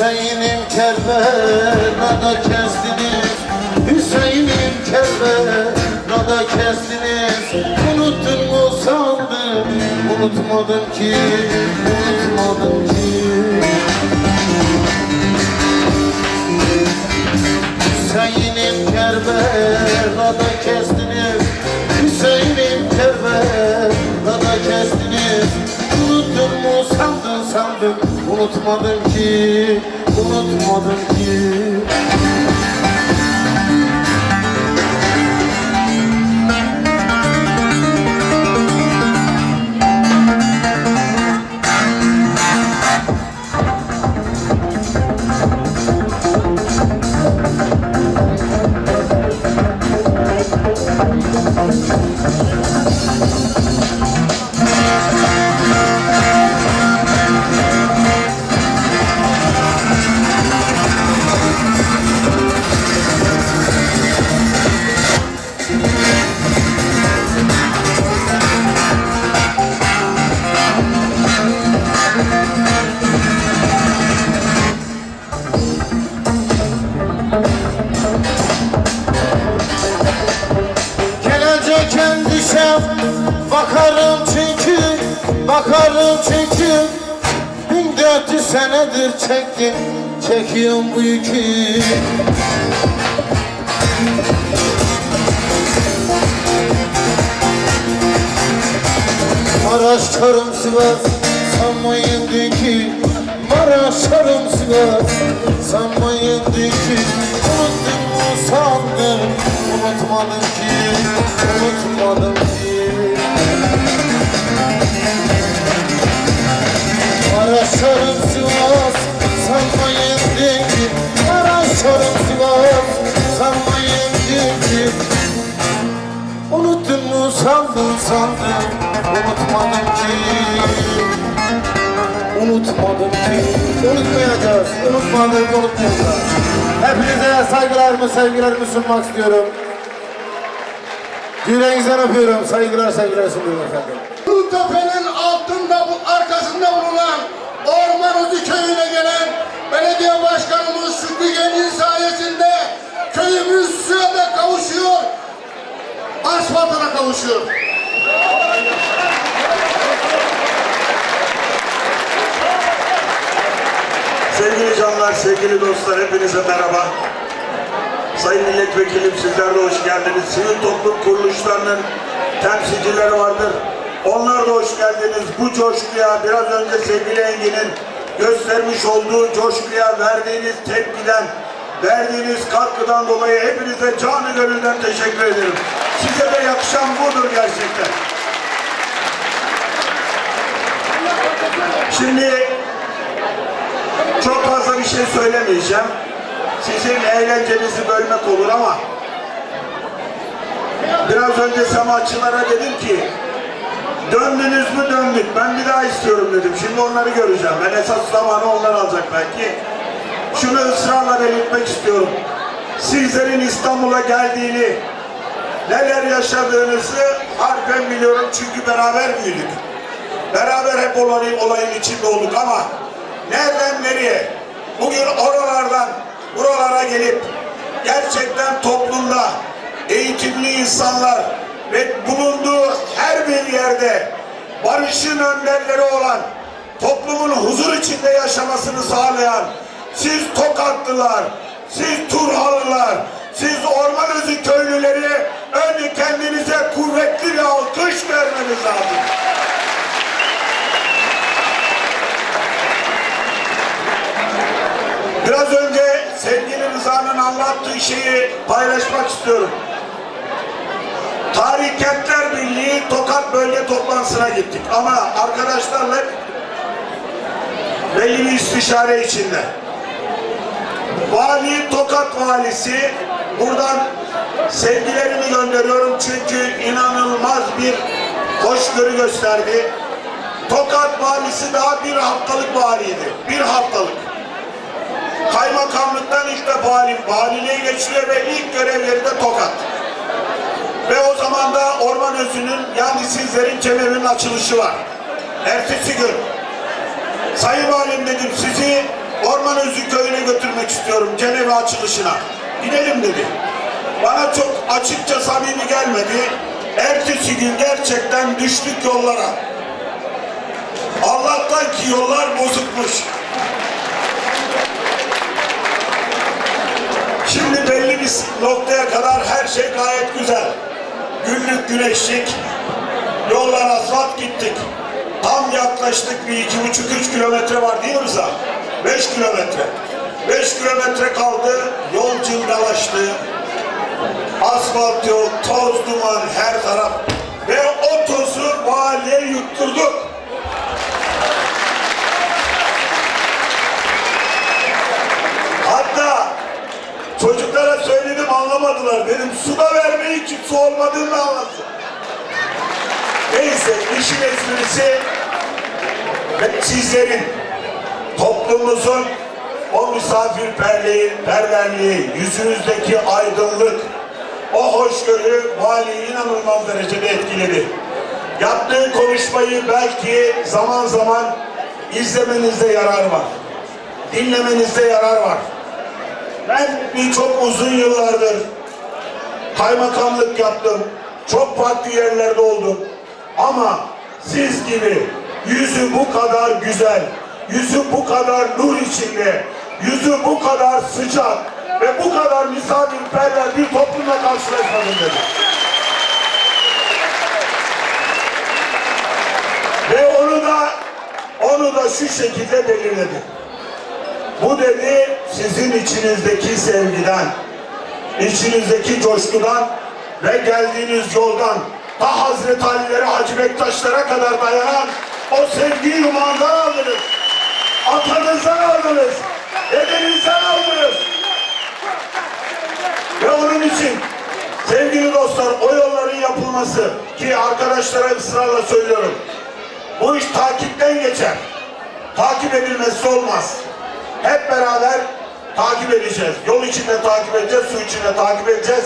Hüseyin'im Kerbela'da kestiniz Hüseyin'im Kerbela'da kestiniz Unuttun mu sandım Unutmadım ki Unutmadım ki. Hüseyin'im Kerbela'da kestiniz Unutmadım ki Unutmadım ki Maraş Çorum Sivas Sanmayın dünkü Maraş Çorum Sivas Sanmayın dünkü Unuttum mu sandım Unutmadım ki. Unutmadım ki. Maraş Çorum Sivas Sanmayın dünkü Maraş Çorum Sandın sandım Unutmadım ki. Unutmadım ki. Unutmayacağız Unutmadık unutmayacağız. Hepinize saygılarımı sevgilerimi sunmak istiyorum. Yüreğinizden öpüyorum. Saygılar saygılar sunuyorum efendim. Bu tepenin altında bu arkasında bulunan Orman Uzu köyüne kavuşuyor. Sevgili canlar, sevgili dostlar, hepinize merhaba. Sayın Milletvekilim sizler de hoş geldiniz. Sivil toplum kuruluşlarının temsilcileri vardır. Onlar da hoş geldiniz. Bu coşkuya biraz önce sevgili Engin'in göstermiş olduğu coşkuya verdiğiniz tepkiden, verdiğiniz katkıdan dolayı hepinize canı gönülden teşekkür ederim. Size de yakışan budur gerçekten. Şimdi çok fazla bir şey söylemeyeceğim. Sizin eğlencenizi bölmek olur ama biraz önce semaççılara dedim ki döndünüz mü döndük. Ben bir daha istiyorum dedim. Şimdi onları göreceğim. Ben esas zamanı onlar alacak belki. Şunu ısrarla belirtmek istiyorum. Sizlerin İstanbul'a geldiğini neler yaşadığınızı harfen biliyorum çünkü beraber büyüdük. Beraber hep olayın, olayın içinde olduk ama nereden nereye? Bugün oralardan buralara gelip gerçekten toplumda eğitimli insanlar ve bulunduğu her bir yerde barışın önderleri olan toplumun huzur içinde yaşamasını sağlayan siz Tokatlılar, siz Turhalılar, siz Ormanözü köylüleri önce kendinize kuvvetli bir alkış vermeniz lazım. Biraz önce sevgili Rıza'nın anlattığı şeyi paylaşmak istiyorum. Tarih Kentler Birliği Tokat Bölge Toplantısına gittik ama arkadaşlarla belli bir istişare içinde. Vali Tokat Valisi buradan sevgilerimi gönderiyorum çünkü inanılmaz bir hoşgörü gösterdi. Tokat Valisi daha bir haftalık valiydi. Bir haftalık. Kaymakamlıktan ilk defa vali, valiliğe geçiyor ve ilk görevleri de Tokat. Ve o zaman da Orman Özü'nün yani sizlerin cemevinin açılışı var. Ertesi gün Sayın Valim dedim sizi Orman Özü istiyorum cemevi açılışına. Gidelim dedi. Bana çok açıkça samimi gelmedi. Ertesi gün gerçekten düştük yollara. Allah'tan ki yollar bozukmuş. Şimdi belli bir noktaya kadar her şey gayet güzel. Günlük güneşlik, yollar asfalt gittik. Tam yaklaştık bir iki buçuk üç kilometre var değil mi Rıza? Beş kilometre. Beş kilometre kaldı, yol cılgalaştı. Asfalt yok, toz duman her taraf. Ve o tozu valiye yutturduk. Hatta Çocuklara söyledim anlamadılar. Dedim su da vermeyin ki su olmadığını anlasın. Neyse işin esprisi ve sizlerin toplumumuzun o misafirperliği, perverliği, yüzünüzdeki aydınlık, o hoşgörü valiyi inanılmaz derecede etkiledi. Yaptığı konuşmayı belki zaman zaman izlemenizde yarar var. Dinlemenizde yarar var. Ben birçok uzun yıllardır kaymakamlık yaptım. Çok farklı yerlerde oldum. Ama siz gibi yüzü bu kadar güzel, yüzü bu kadar nur içinde, yüzü bu kadar sıcak ve bu kadar misafirperver bir toplumla karşılaşmadım dedim. Ve onu da onu da şu şekilde belirledim. Bu dedi sizin içinizdeki sevgiden, içinizdeki coşkudan ve geldiğiniz yoldan ta Hazreti Ali'lere, Hacı Bektaşlara kadar dayanan o sevgiyi yumağından aldınız. Atanızdan aldınız. Dedenizden aldınız. Ve onun için sevgili dostlar o yolların yapılması ki arkadaşlara ısrarla söylüyorum. Bu iş takipten geçer. Takip edilmesi olmaz. Hep beraber takip edeceğiz. Yol içinde takip edeceğiz, su içinde takip edeceğiz.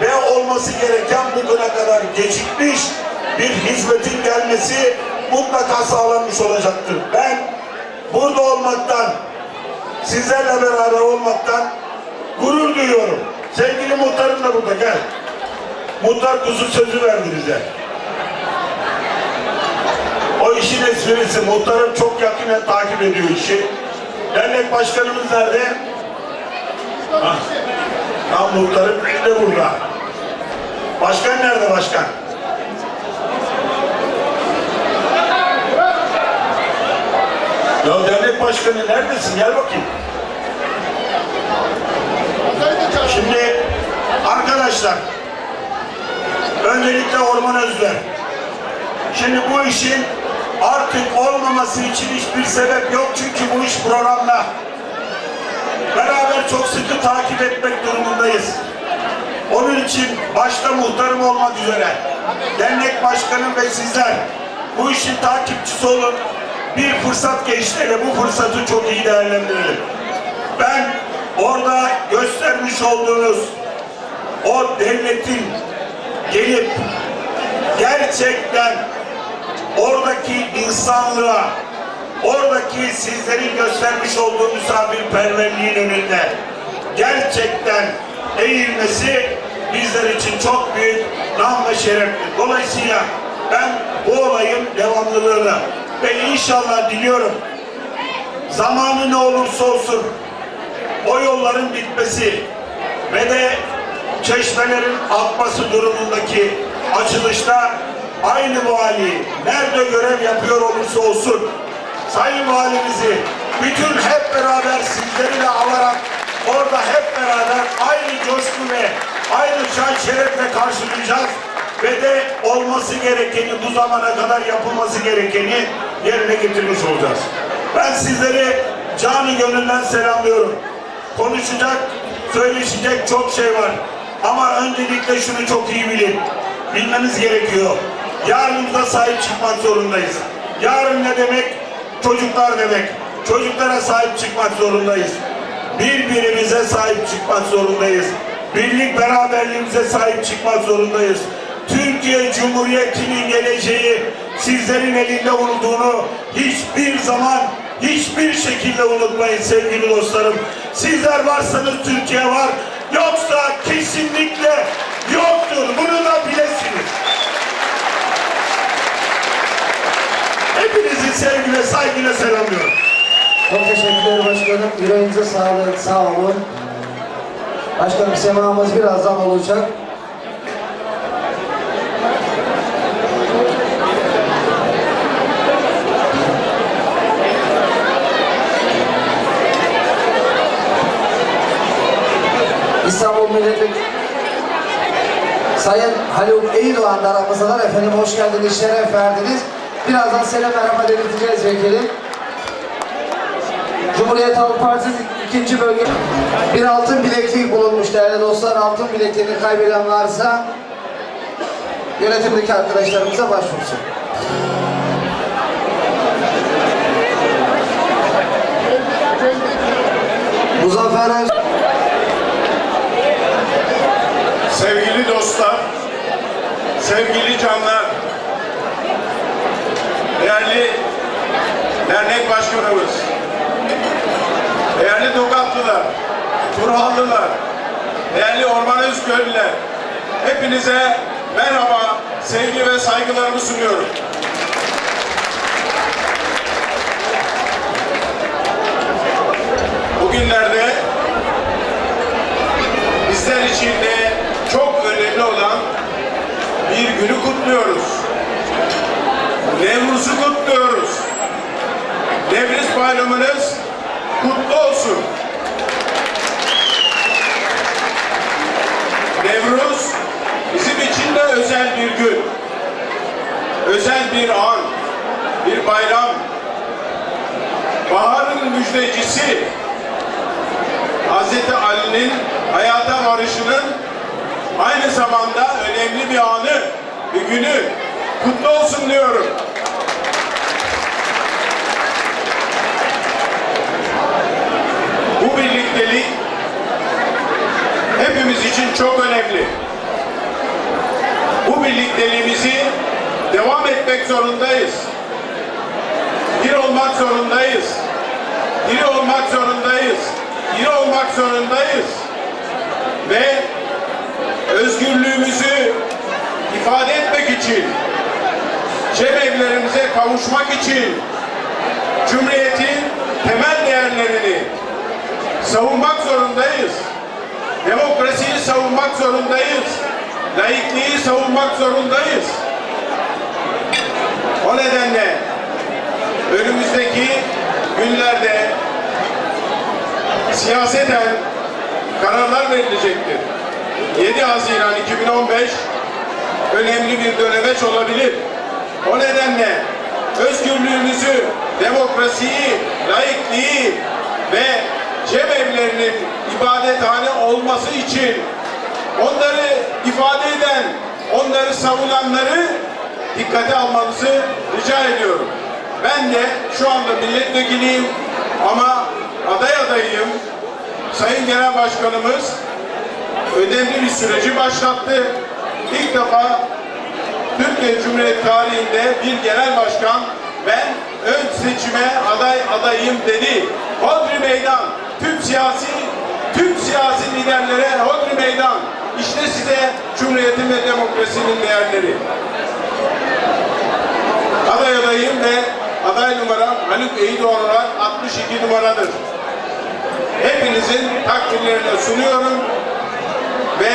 Ve olması gereken bugüne kadar gecikmiş bir hizmetin gelmesi mutlaka sağlanmış olacaktır. Ben burada olmaktan, sizlerle beraber olmaktan gurur duyuyorum. Sevgili muhtarım da burada gel. Muhtar kuzu sözü verdi bize. O işin esprisi. Muhtarım çok yakinen takip ediyor işi. Dernek başkanımız nerede? Ha. Tam muhtarım de burada. Başkan nerede başkan? Ya dernek başkanı neredesin? Gel bakayım. Şimdi arkadaşlar öncelikle orman özler. Şimdi bu işin artık olmaması için hiçbir sebep yok çünkü bu iş programda. Beraber çok sıkı takip etmek durumundayız. Onun için başta muhtarım olmak üzere dernek başkanım ve sizler bu işin takipçisi olun. Bir fırsat geçti hele bu fırsatı çok iyi değerlendirelim. Ben orada göstermiş olduğunuz o devletin gelip gerçekten oradaki insanlığa, oradaki sizlerin göstermiş olduğu misafirperverliğin önünde gerçekten eğilmesi bizler için çok büyük nam ve şerefli. Dolayısıyla ben bu olayın devamlılığını ve inşallah diliyorum. Zamanı ne olursa olsun o yolların bitmesi ve de çeşmelerin akması durumundaki açılışta aynı vali nerede görev yapıyor olursa olsun Sayın Valimizi bütün hep beraber sizleri de alarak orada hep beraber aynı coşku ve aynı şan şerefle karşılayacağız ve de olması gerekeni bu zamana kadar yapılması gerekeni yerine getirmiş olacağız. Ben sizleri canı gönülden selamlıyorum. Konuşacak, söyleşecek çok şey var. Ama öncelikle şunu çok iyi bilin. Bilmeniz gerekiyor. Yarınımıza sahip çıkmak zorundayız. Yarın ne demek? Çocuklar demek. Çocuklara sahip çıkmak zorundayız. Birbirimize sahip çıkmak zorundayız. Birlik beraberliğimize sahip çıkmak zorundayız. Türkiye Cumhuriyeti'nin geleceği sizlerin elinde olduğunu hiçbir zaman hiçbir şekilde unutmayın sevgili dostlarım. Sizler varsanız Türkiye var, yoksa kesinlikle yoktur. Bunu da bilesiniz. Hepinizi sevgiyle, saygıyla selamlıyorum. Çok teşekkürler başkanım. Yüreğinize sağlık, sağ olun. Başkanım semamız birazdan olacak. Milletvekili Sayın Haluk Eydoğan da aramızdalar. Efendim hoş geldiniz, şeref verdiniz. Birazdan selam merhaba belirteceğiz vekilim. Cumhuriyet Halk Partisi ikinci bölge bir altın bileklik bulunmuş değerli dostlar. Altın bilekliğini kaybeden varsa yönetimdeki arkadaşlarımıza başvursun. Muzaffer Sevgili dostlar, sevgili canlar, değerli dernek başkanımız, değerli Tokatlılar, Turhallılar, değerli Orman Özgürlüler, hepinize merhaba, sevgi ve saygılarımı sunuyorum. Bugünlerde bizler için de bir günü kutluyoruz. Nevruz'u kutluyoruz. Nevriz bayramınız kutlu olsun. Nevruz bizim için de özel bir gün. Özel bir an, bir bayram. Baharın müjdecisi, Hazreti Ali'nin hayata varışının aynı zamanda önemli bir anı, bir günü kutlu olsun diyorum. Bu birliktelik hepimiz için çok önemli. Bu birlikteliğimizi devam etmek zorundayız. Bir olmak zorundayız. Diri olmak zorundayız. Diri olmak zorundayız. Ve özgürlüğümüzü ifade etmek için, cemevlerimize kavuşmak için Cumhuriyet'in temel değerlerini savunmak zorundayız. Demokrasiyi savunmak zorundayız. Laikliği savunmak zorundayız. O nedenle önümüzdeki günlerde siyaseten kararlar verilecektir. 7 Haziran 2015 önemli bir dönemeç olabilir. O nedenle özgürlüğümüzü, demokrasiyi, laikliği ve cemevlerinin ibadethane olması için onları ifade eden, onları savunanları dikkate almanızı rica ediyorum. Ben de şu anda milletvekiliyim ama aday adayıyım. Sayın Genel Başkanımız önemli bir süreci başlattı. ilk defa Türkiye Cumhuriyeti tarihinde bir genel başkan ben ön seçime aday adayım dedi. Hodri meydan. Tüm siyasi tüm siyasi liderlere hodri meydan. İşte size Cumhuriyetin ve demokrasinin değerleri. Aday adayım ve aday numaram Haluk Eydoğan olarak 62 numaradır. Hepinizin takdirlerine sunuyorum ve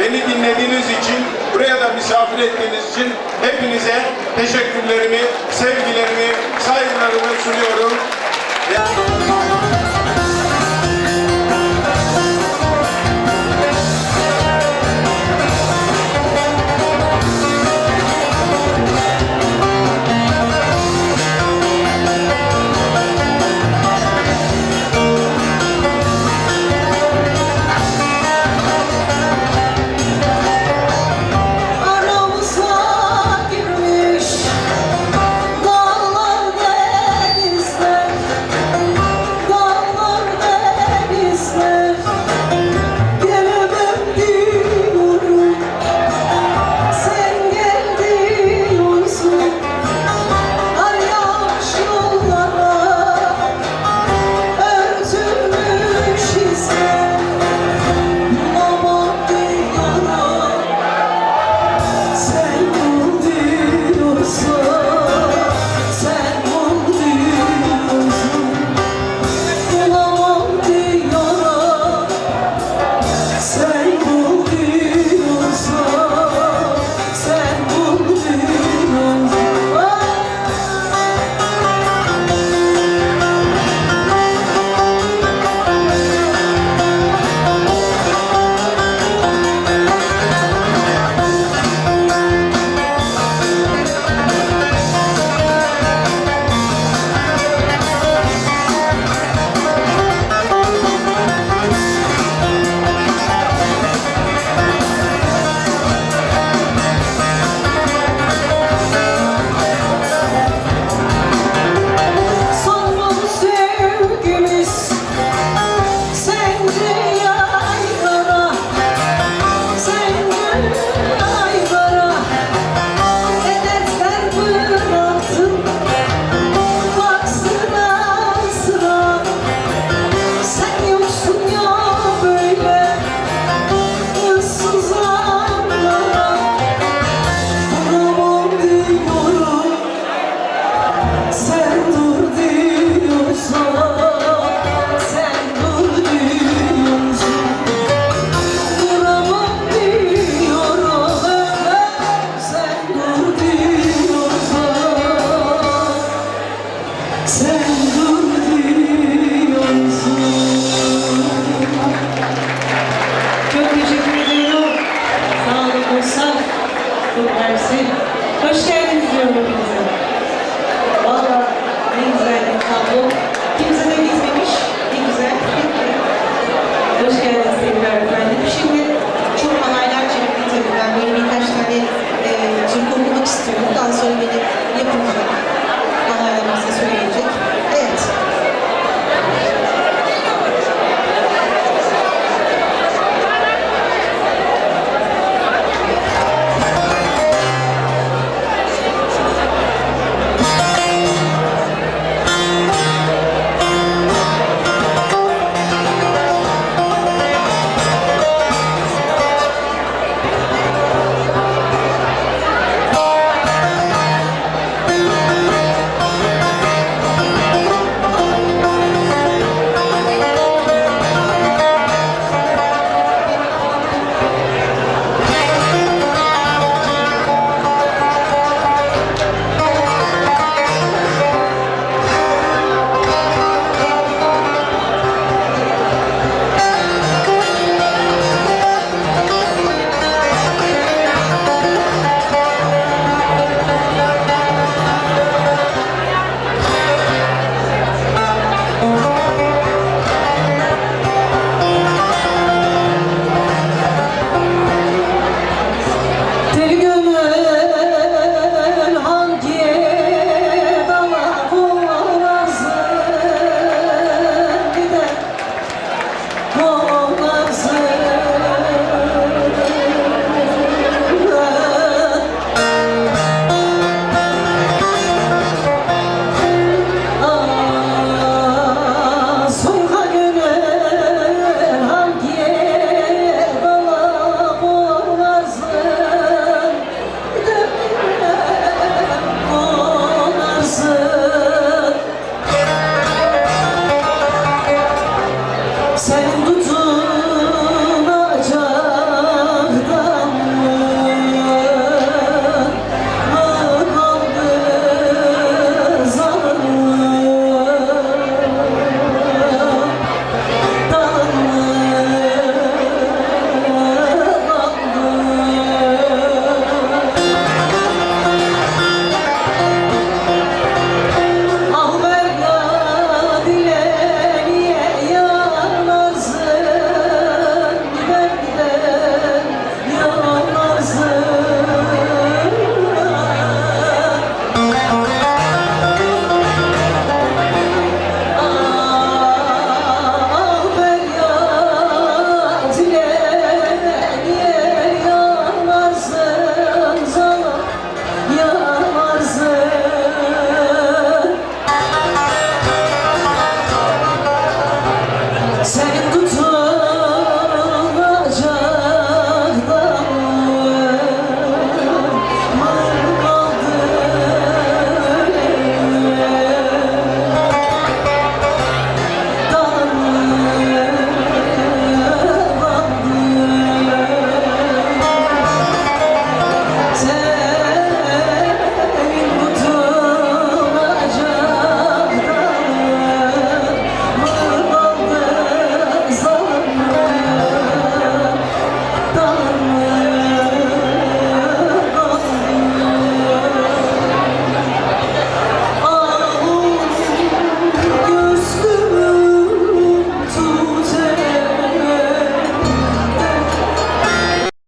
beni dinlediğiniz için, buraya da misafir ettiğiniz için hepinize teşekkürlerimi, sevgilerimi, saygılarımı sunuyorum. Ve-